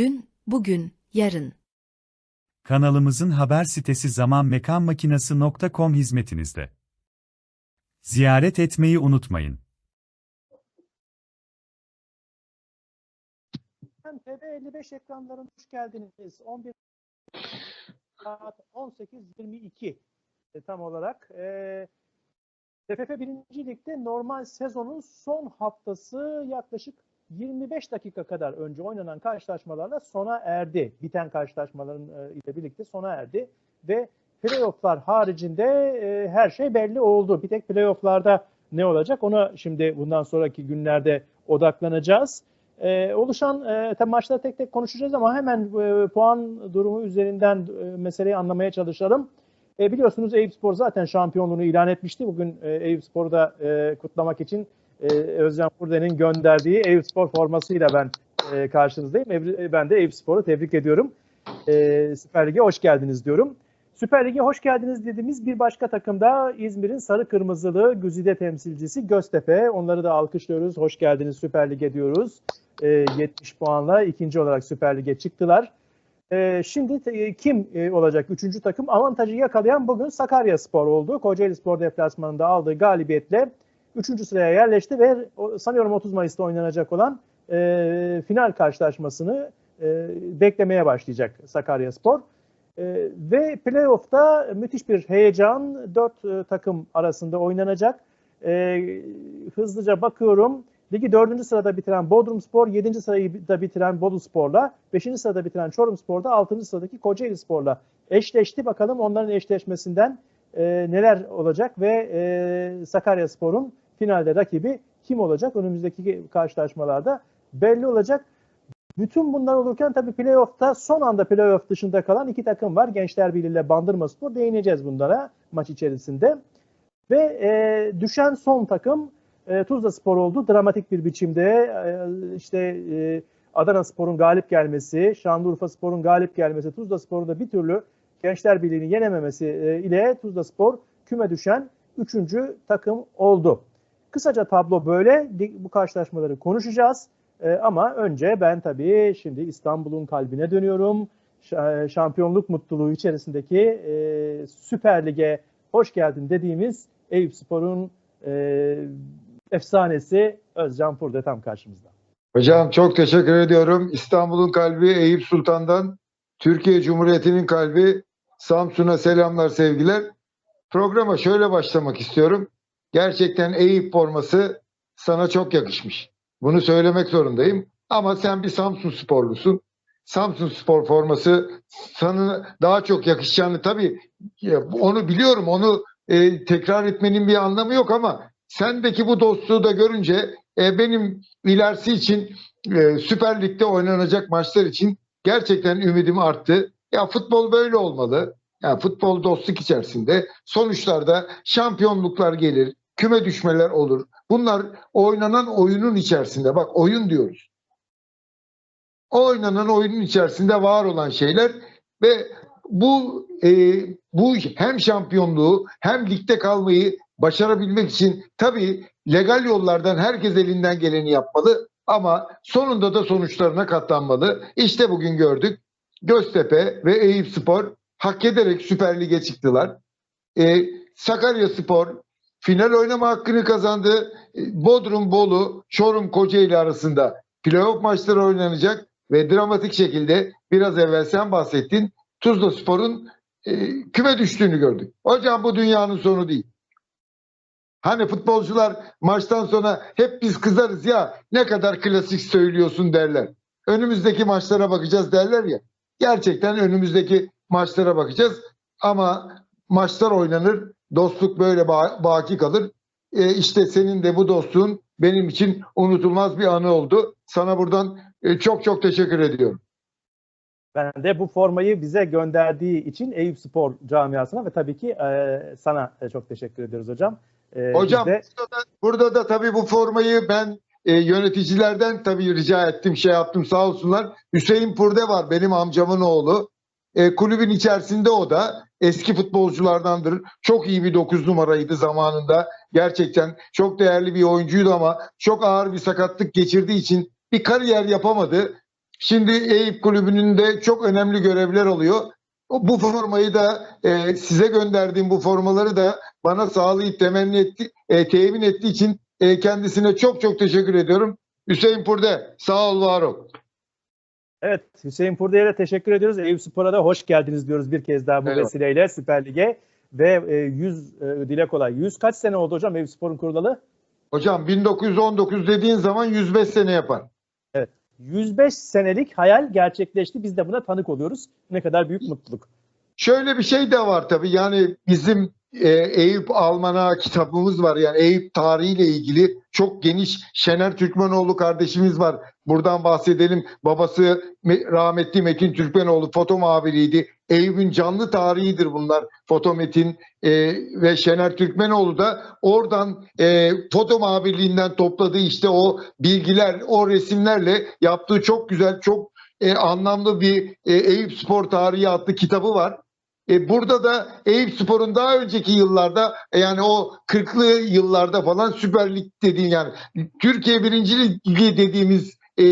Dün, bugün, yarın. Kanalımızın haber sitesi zamanmekanmakinası.com hizmetinizde. Ziyaret etmeyi unutmayın. Efendim, TV55 ekranlarına hoş geldiniz. 11 saat 18.22 e, tam olarak. E, TFF 1. Lig'de normal sezonun son haftası yaklaşık 25 dakika kadar önce oynanan karşılaşmalarla sona erdi. Biten karşılaşmaların e, ile birlikte sona erdi. Ve playofflar haricinde e, her şey belli oldu. Bir tek playofflarda ne olacak ona şimdi bundan sonraki günlerde odaklanacağız. Ee, oluşan e, maçları tek tek konuşacağız ama hemen e, puan durumu üzerinden e, meseleyi anlamaya çalışalım. E, biliyorsunuz Eyüpspor zaten şampiyonluğunu ilan etmişti. Bugün e, Eyüpspor'u da e, kutlamak için e, Özcan Kurden'in gönderdiği Eyüpspor formasıyla ben e, karşınızdayım. Evri- Ben de Eyüpspor'u tebrik ediyorum. E, Süper Lig'e hoş geldiniz diyorum. Süper Lig'e hoş geldiniz dediğimiz bir başka takım da İzmir'in sarı kırmızılı güzide temsilcisi Göztepe. Onları da alkışlıyoruz. Hoş geldiniz Süper Lig'e diyoruz. E, 70 puanla ikinci olarak Süper Lig'e çıktılar. E, şimdi te- kim e, olacak üçüncü takım? Avantajı yakalayan bugün Sakarya Spor oldu. Kocaeli Spor deplasmanında aldığı galibiyetle üçüncü sıraya yerleşti ve sanıyorum 30 Mayıs'ta oynanacak olan e, final karşılaşmasını e, beklemeye başlayacak Sakarya Spor. E, ve playoff'ta müthiş bir heyecan dört e, takım arasında oynanacak. E, hızlıca bakıyorum. Ligi dördüncü sırada bitiren Bodrum Spor, yedinci sırayı da bitiren Bolu Spor'la, beşinci sırada bitiren Çorum Spor'da, altıncı sıradaki Kocaeli Spor'la eşleşti. Bakalım onların eşleşmesinden e, neler olacak ve e, Sakarya Spor'un finalde rakibi kim olacak? Önümüzdeki karşılaşmalarda belli olacak. Bütün bunlar olurken tabii playoff'ta son anda playoff dışında kalan iki takım var. Gençler Birliği ile Bandırma Spor. Değineceğiz bunlara maç içerisinde. Ve e, düşen son takım e, Tuzla Spor oldu. Dramatik bir biçimde e, işte e, Adana Spor'un galip gelmesi, Şanlıurfa Spor'un galip gelmesi, Tuzla Spor'un da bir türlü Gençler Birliği'ni yenememesi e, ile Tuzla Spor küme düşen üçüncü takım oldu. Kısaca tablo böyle. Bu karşılaşmaları konuşacağız. Ee, ama önce ben tabii şimdi İstanbul'un kalbine dönüyorum. Ş- Şampiyonluk mutluluğu içerisindeki e, Süper Lig'e hoş geldin dediğimiz Eyüpspor'un e, efsanesi Özcan Purde tam karşımızda. Hocam çok teşekkür ediyorum. İstanbul'un kalbi Eyüp Sultan'dan, Türkiye Cumhuriyeti'nin kalbi Samsun'a selamlar, sevgiler. Programa şöyle başlamak istiyorum. Gerçekten Eyüp forması sana çok yakışmış. Bunu söylemek zorundayım. Ama sen bir Samsun sporlusun. Samsun spor forması sana daha çok yakışacağını tabii onu biliyorum. Onu e, tekrar etmenin bir anlamı yok ama sendeki bu dostluğu da görünce e, benim ilerisi için e, Süper Lig'de oynanacak maçlar için gerçekten ümidim arttı. Ya futbol böyle olmalı. Ya futbol dostluk içerisinde sonuçlarda şampiyonluklar gelir, küme düşmeler olur. Bunlar oynanan oyunun içerisinde. Bak oyun diyoruz. O oynanan oyunun içerisinde var olan şeyler ve bu e, bu hem şampiyonluğu hem ligde kalmayı başarabilmek için tabii legal yollardan herkes elinden geleni yapmalı ama sonunda da sonuçlarına katlanmalı. İşte bugün gördük. Göztepe ve Eyüpspor hak ederek Süper Lig'e çıktılar. Ee, Sakarya Spor final oynama hakkını kazandı. Bodrum, Bolu, Çorum, Kocaeli arasında playoff maçları oynanacak ve dramatik şekilde biraz evvel sen bahsettin. Tuzla Spor'un e, küme düştüğünü gördük. Hocam bu dünyanın sonu değil. Hani futbolcular maçtan sonra hep biz kızarız ya ne kadar klasik söylüyorsun derler. Önümüzdeki maçlara bakacağız derler ya. Gerçekten önümüzdeki maçlara bakacağız. Ama maçlar oynanır. Dostluk böyle ba- baki kalır. E, işte senin de bu dostluğun benim için unutulmaz bir anı oldu. Sana buradan e, çok çok teşekkür ediyorum. Ben de bu formayı bize gönderdiği için Eyüp Spor camiasına ve tabii ki e, sana e, çok teşekkür ediyoruz hocam. E, Hocam de- burada, da, burada da tabii bu formayı ben e, yöneticilerden tabii rica ettim, şey yaptım sağ olsunlar. Hüseyin Purde var benim amcamın oğlu. E, kulübün içerisinde o da eski futbolculardandır. Çok iyi bir 9 numaraydı zamanında. Gerçekten çok değerli bir oyuncuydu ama çok ağır bir sakatlık geçirdiği için bir kariyer yapamadı. Şimdi Eyüp Kulübü'nün de çok önemli görevler oluyor. O- Bu formayı da e, size gönderdiğim bu formaları da bana sağlayıp temenni etti, e, temin ettiği için e, kendisine çok çok teşekkür ediyorum. Hüseyin Purde sağ ol var ol. Evet Hüseyin Purday'a teşekkür ediyoruz. Eyüp Spor'a da hoş geldiniz diyoruz bir kez daha bu Merhaba. vesileyle Süper Lig'e. Ve e, 100 e, dile kolay. 100 kaç sene oldu hocam Eyüp Spor'un kurulalı? Hocam 1919 dediğin zaman 105 sene yapar. 105 senelik hayal gerçekleşti. Biz de buna tanık oluyoruz. Ne kadar büyük mutluluk. Şöyle bir şey de var tabii yani bizim e, Eyüp Almana kitabımız var yani Eyüp tarihiyle ilgili çok geniş Şener Türkmenoğlu kardeşimiz var. Buradan bahsedelim. Babası Me- rahmetli Metin Türkmenoğlu foto muhabiriydi. Eyüp'ün canlı tarihidir bunlar. Foto Metin e, ve Şener Türkmenoğlu da oradan e, foto muhabirliğinden topladığı işte o bilgiler, o resimlerle yaptığı çok güzel, çok e, anlamlı bir e, Eyüp Spor Tarihi adlı kitabı var. E, burada da Eyüp Spor'un daha önceki yıllarda e, yani o 40'lı yıllarda falan Süper Lig dediğin yani Türkiye Birinci Ligi dediğimiz e,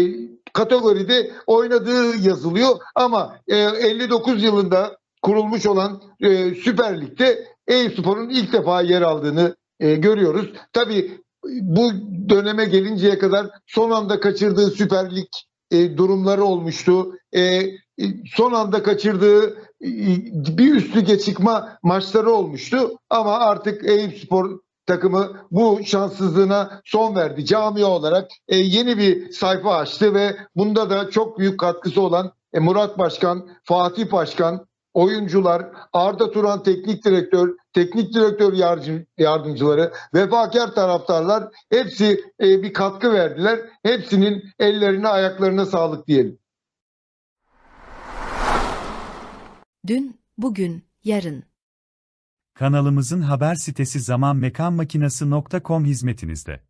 kategoride oynadığı yazılıyor ama e, 59 yılında kurulmuş olan e, Süper Lig'de Eyüp Spor'un ilk defa yer aldığını e, görüyoruz. Tabii bu döneme gelinceye kadar son anda kaçırdığı Süper Lig e, durumları olmuştu. E, son anda kaçırdığı e, bir üst lige çıkma maçları olmuştu ama artık Eyüp Spor takımı bu şanssızlığına son verdi. Camia olarak e, yeni bir sayfa açtı ve bunda da çok büyük katkısı olan e, Murat Başkan, Fatih Başkan, oyuncular, Arda Turan teknik direktör, teknik direktör yardım- yardımcıları, vefakar taraftarlar hepsi e, bir katkı verdiler. Hepsinin ellerine ayaklarına sağlık diyelim. Dün, bugün, yarın. Kanalımızın haber sitesi zamanmekanmakinası.com hizmetinizde.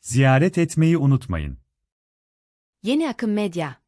Ziyaret etmeyi unutmayın. Yeni Akım Medya.